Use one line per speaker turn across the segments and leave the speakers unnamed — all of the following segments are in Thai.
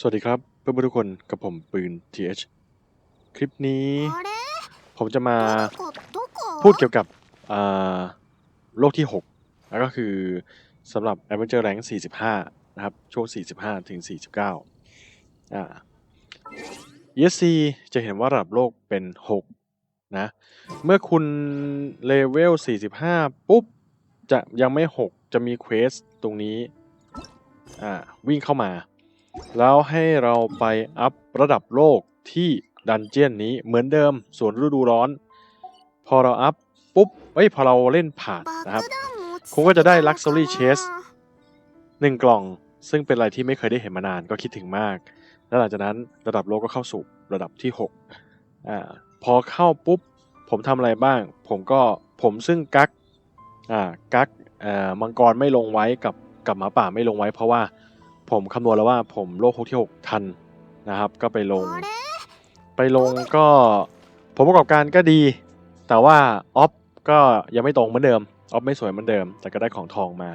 สวัสดีครับเพื่อนๆทุกคนกับผมปืน TH คลิปนี้ ผมจะมาพูดเกี่ยวกับโลกที่ 6 แล้วก็คือสำหรับ Adventure Rank 45 นะครับ ช่วง 45 ถึง 49อ่า ESC จะเห็นว่าระดับโลกเป็น 6 นะ เมื่อคุณเลเวล 45 ปุ๊บ จะยังไม่ 6 จะมีเควสตรงนี้อ่าวิ่งเข้ามา แล้วให้เราไปอัพระดับโลกที่ดันเจียนนี้เหมือนเดิมส่วนฤดูร้อน พอเราอัพปุ๊บเอ้ยพอเราเล่นผ่านนะครับคุณก็จะได้ Luxury Chest หนึ่งกล่อง ซึ่งเป็นอะไรที่ไม่เคยได้เห็นมานานก็คิดถึงมาก และหลังจากนั้นระดับโลกก็เข้าสู่ระดับที่6อ่าพอเข้าปุ๊บ ผมทำอะไรบ้าง ผมก็ผมซึ่งกักอ่ากักอ่ามังกรไม่ลงไว้กับกับหมาป่าไม่ลงไว้เพราะว่า ผมคำนวณแล้วว่าผมโลกหกที่6ทันนะครับ ก็ไปลง
あれ
ไปลงก็ผลประกอบการก็ดี แต่ว่าออฟก็ยังไม่ตรงเหมือนเดิมออฟไม่สวยเหมือนเดิม แต่ก็ได้ของทองมา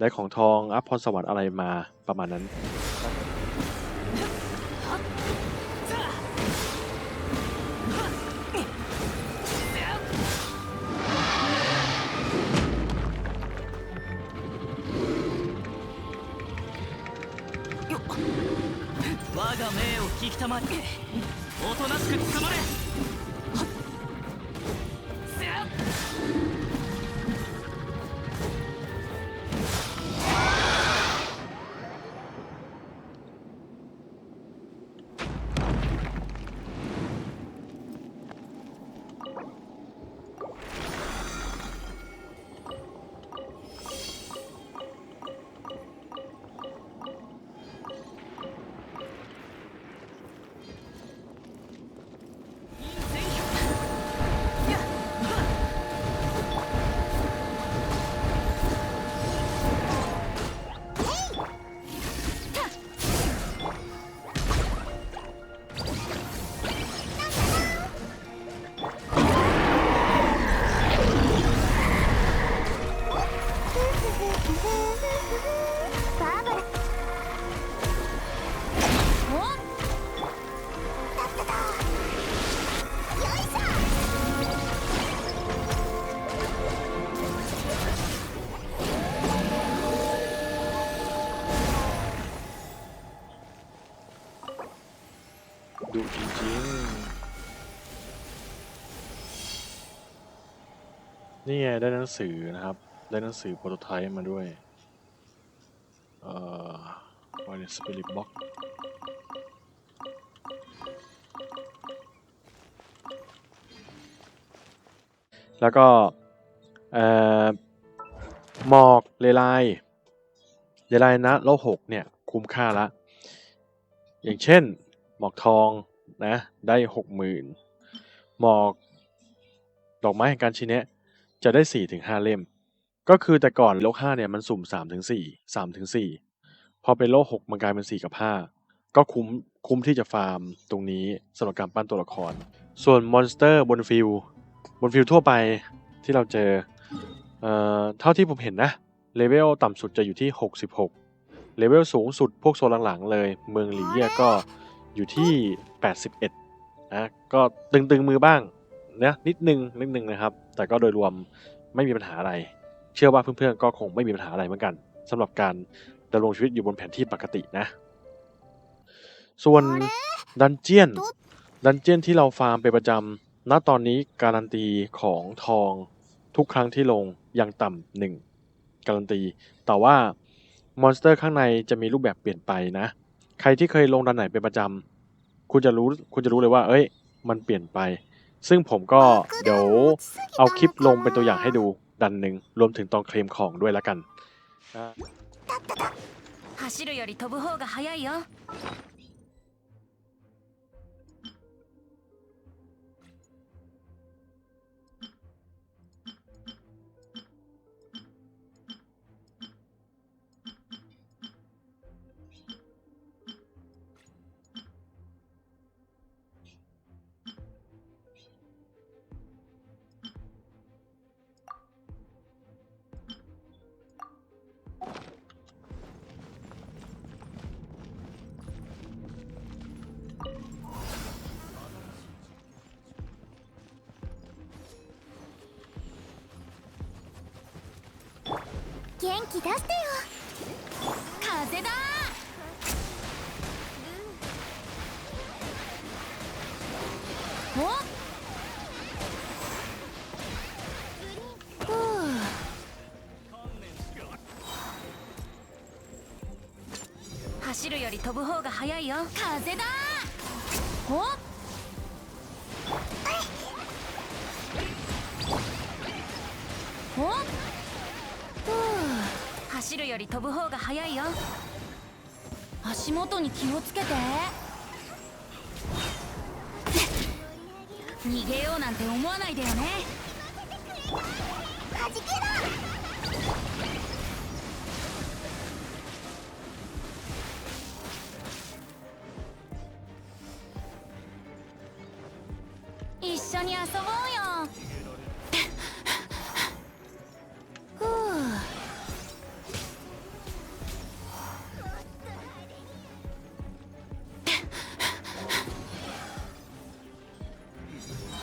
ได้ของทองอัพพรสวรรค์อะไรมาประมาณนั้น
我が命を聞きたまりおとなしく捕まれ。
ดูจริงๆ นี่ไงได้หนังสือนะครับ ได้หนังสือโปรโตไทป์มาด้วย เอ่อวายสปิริตบ็อกแล้วก็เอ่อหมอกเลไลเลไลนะโลกหกเนี่ย คุ้มค่าละ อย่างเช่น หมอกทอง นะ ได้หกหมื่นหมอกดอกไม้แห่งการชี้แนะ จะได้สี่ถึงห้าเล่ม ก็คือแต่ก่อนโลกห้าเนี่ยมันสุ่มสามถึงสี่สามถึงสี่พอเป็นโลกหกมันกลายเป็นสี่กับห้าก็คุ้มคุ้มที่จะฟาร์มตรงนี้สำหรับการปั้นตัวละคร ส่วนมอนสเตอร์บนฟิลบนฟิลทั่วไปที่เราเจอเอ่อเท่าที่ผมเห็นนะเลเวลต่ำสุดจะอยู่ที่ 66 เลเวลสูงสุดพวกโซนหลังๆเลย เมืองหลีเย่ก็ อยู่ที่ 81 นะ ก็ตึงๆมือบ้างนะนิดนึงนิดนึงนะครับ แต่ก็โดยรวมไม่มีปัญหาอะไร เชื่อว่าเพื่อนๆก็คงไม่มีปัญหาอะไรเหมือนกันสำหรับการดำรงชีวิตอยู่บนแผนที่ปกตินะ ส่วนดันเจียน ดันเจียนที่เราฟาร์มเป็นประจำณตอนนี้การันตีของทองทุกครั้งที่ลงยังต่ำหนึ่งการันตี แต่ว่ามอนสเตอร์ข้างในจะมีรูปแบบเปลี่ยนไปนะ ใครที่เคยลงดันไหนเป็นประจำ คุณจะรู้ คุณจะรู้เลยว่า เอ้ย มันเปลี่ยนไป ซึ่งผมก็เดี๋ยวเอาคลิปลงเป็นตัวอย่างให้ดูดันหนึ่ง รวมถึงตอนเคลมของด้วยแล้วกันอ่า
走るより飛ぶ方が早いよ
元気出してよ。
風だ。おふう。走るより飛ぶ方が早いよ。風だ。おお走るより飛ぶ方が早いよ。足元に気をつけて。逃げようなんて思わないでよね。
はじけろ。
一緒に遊ぼう。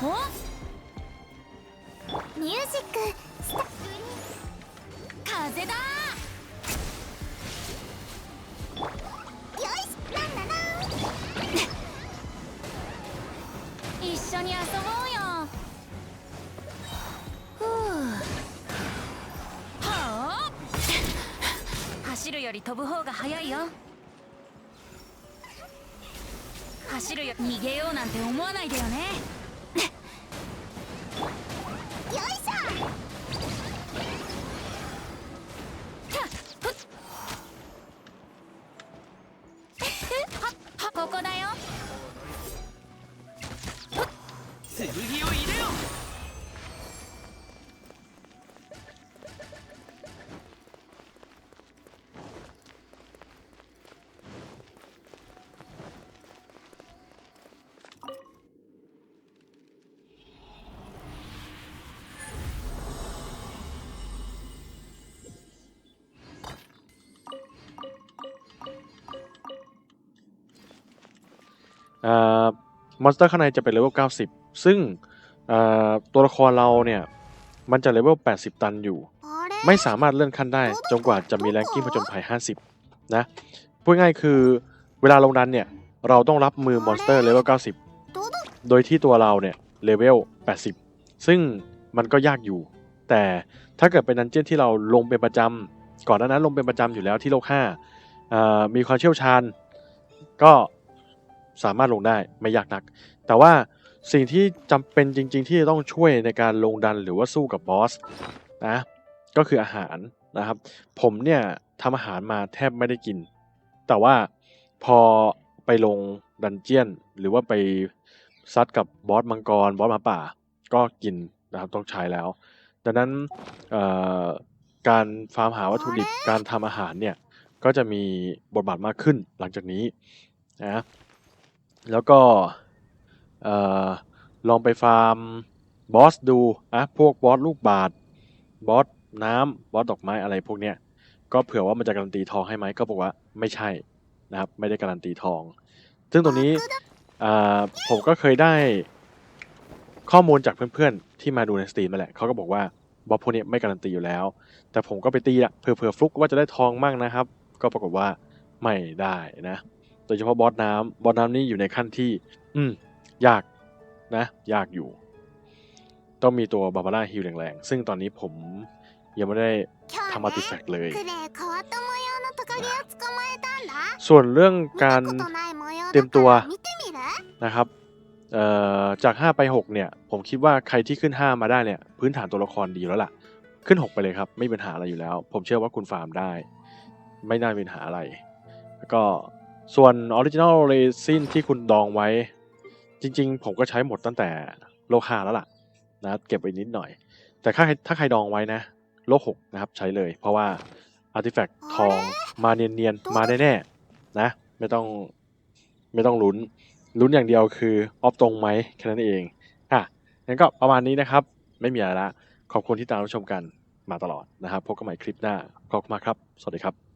ミュージックスタ
風だ
よしなんだな
一緒に。遊ぼうよふうはあ走るより飛ぶ方が早いよ走るよ逃げようなんて思わないでよね
มอนสเตอร์ข้างในจะเป็นเลเวล 90 ซึ่งตัวละครเราเนี่ย มันจะเลเวล 80 ตันอยู่ ไม่สามารถเลื่อนขั้นได้ จนกว่าจะมีแรงกิ้งผจญภัย 50 นะ พูดง่ายคือเวลาลงดันเนี่ย เราต้องรับมือมอนสเตอร์เลเวล 90 โดยที่ตัวเราเนี่ยเลเวล 80 ซึ่งมันก็ยากอยู่ แต่ถ้าเกิดเป็นดันเจี้ยนที่เราลงเป็นประจำก่อนหน้านั้นลงเป็นประจำอยู่แล้วที่โลก5มีความเชี่ยวชาญ ก็ สามารถลงได้ไม่ยากนัก แต่ว่าสิ่งที่จำเป็นจริง ๆ ที่จะต้องช่วยในการลงดันหรือว่าสู้กับบอสนะก็คืออาหารนะครับ ผมเนี่ยทำอาหารมาแทบไม่ได้กิน แต่ว่าพอไปลงดันเจียน หรือว่าไปซัดกับบอสมังกรบอสมาป่า ก็กินนะครับต้องใช้แล้ว ดังนั้นการฟาร์มหาวัตถุดิบการทำอาหารเนี่ยก็จะมีบทบาทมากขึ้นหลังจากนี้นะ แล้วก็ลองไปฟาร์มบอสดูนะพวกบอสลูกบาศก์บอสน้ำบอสดอกไม้อะไรพวกเนี้ยก็เผื่อว่ามันจะการันตีทองให้ไหมก็บอกว่าไม่ใช่นะครับไม่ได้การันตีทอง ซึ่งตรงนี้ผมก็เคยได้ข้อมูลจากเพื่อนๆ ที่มาดูในสตรีมมาแหละเขาก็บอกว่าบอสพวกนี้ไม่การันตีอยู่แล้ว แต่ผมก็ไปตีอะเผื่อๆฟลุกว่าจะได้ทองมั่งนะครับ ก็ปรากฏว่าไม่ได้นะ โดยเฉพาะบอสน้ำ บอสน้ำนี่อยู่ในขั้นที่ อืมยากนะ ยากอยู่ ต้องมีตัวบาบาร่าฮิลแรงๆ ซึ่งตอนนี้ผมยังไม่ได้ทำอาติแฟกต์เลย ส่วนเรื่องการเตรียมตัวนะครับจาก 5 ไป 6 เนี่ย ผมคิดว่าใครที่ขึ้น 5 มาได้เนี่ย พื้นฐานตัวละครดีแล้วล่ะ ขึ้น 6 ไปเลยครับ ไม่มีปัญหาอะไรอยู่แล้ว ผมเชื่อว่าคุณฟาร์มได้ ไม่น่ามีปัญหาอะไร แล้วก็ ส่วนออริจิน l ลเรซินที่คุณดองไว้ จริง ๆ ผมก็ใช้หมดตั้งแต่โลก5แล้วล่ะนะเก็บไว้นิดหน่อย แต่ถ้าใครถ้าใครดองไว้นะ โลกนะครับใช้เลย เพราะว่าอาร์ติแฟกต์ทองมาเนียนๆ มาแน่ๆนะ ไม่ต้องไม่ต้องลุ้น ลุ้นอย่างเดียวคือออฟตรงไหมแค่นั้นเองอะงั้นก็ประมาณนี้นะครับ ไม่มีอะไรละ ขอบคุณที่ตามรับชมกันมาตลอดนะครับพบกันใหม่คลิปหน้าขอบคุณมากครับ สวัสดีครับ